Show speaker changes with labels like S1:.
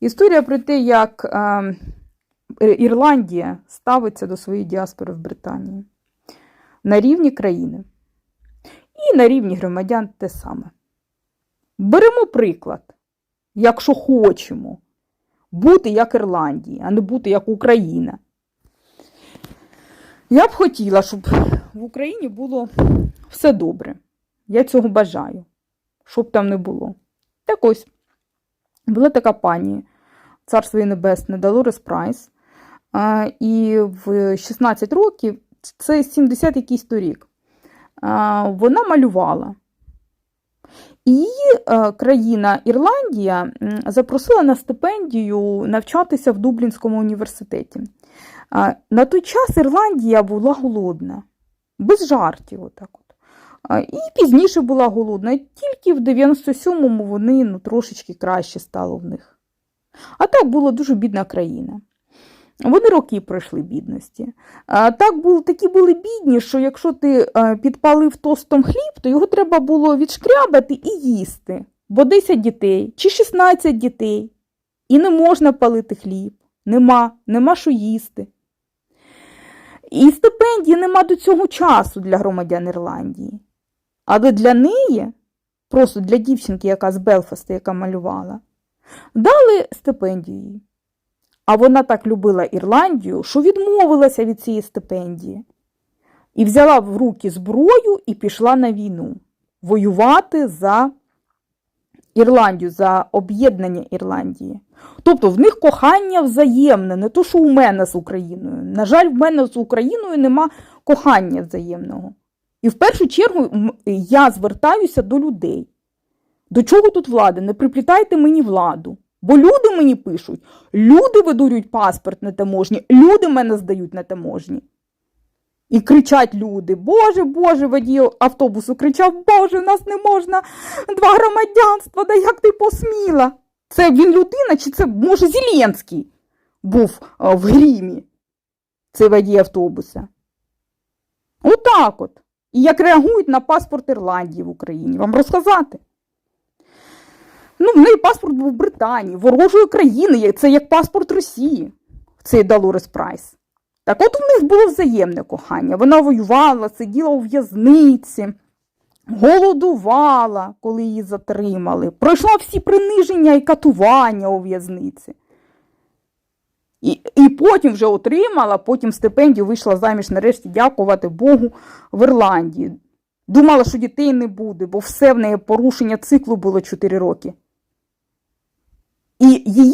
S1: Історія про те, як е, Ірландія ставиться до своєї діаспори в Британії на рівні країни і на рівні громадян те саме. Беремо приклад, якщо хочемо бути як Ірландія, а не бути як Україна. Я б хотіла, щоб в Україні було все добре. Я цього бажаю, щоб там не було. Так ось, була така пані, царство їй небесне, Долорес Прайс. І в 16 років, це 70 якийсь торік, вона малювала. І її е, країна Ірландія запросила на стипендію навчатися в Дублінському університеті. На той час Ірландія була голодна, без жартів. Отак І пізніше була голодна. Тільки в 97-му вони ну, трошечки краще стало в них. А так була дуже бідна країна. Вони роки пройшли бідності. Так були, такі були бідні, що якщо ти підпалив тостом хліб, то його треба було відшкрябати і їсти. Бо 10 дітей чи 16 дітей. І не можна палити хліб. Нема, нема що їсти. І стипендії нема до цього часу для громадян Ірландії. Але для неї, просто для дівчинки, яка з Белфаста, яка малювала, дали стипендію. А вона так любила Ірландію, що відмовилася від цієї стипендії. І взяла в руки зброю і пішла на війну воювати за Ірландію, за об'єднання Ірландії. Тобто в них кохання взаємне, не то, що у мене з Україною. На жаль, в мене з Україною нема кохання взаємного. І в першу чергу я звертаюся до людей. До чого тут влада? Не приплітайте мені владу. Бо люди мені пишуть, люди видурюють паспорт на таможні, люди мене здають на таможні. І кричать люди: Боже, Боже, водій автобусу кричав, Боже, нас не можна два громадянства, да як ти посміла? Це він людина, чи це, може, Зеленський був в грімі, цей водій автобуса? Отак от. І як реагують на паспорт Ірландії в Україні? Вам розказати? Ну, в неї паспорт був Британії, ворожої країни. Це як паспорт Росії, цей Долорес Прайс. Так от у них було взаємне кохання. Вона воювала, сиділа у в'язниці, голодувала, коли її затримали. Пройшла всі приниження і катування у в'язниці. І, і потім вже отримала, потім стипендію вийшла заміж нарешті дякувати Богу в Ірландії. Думала, що дітей не буде, бо все в неї порушення циклу було 4 роки. І її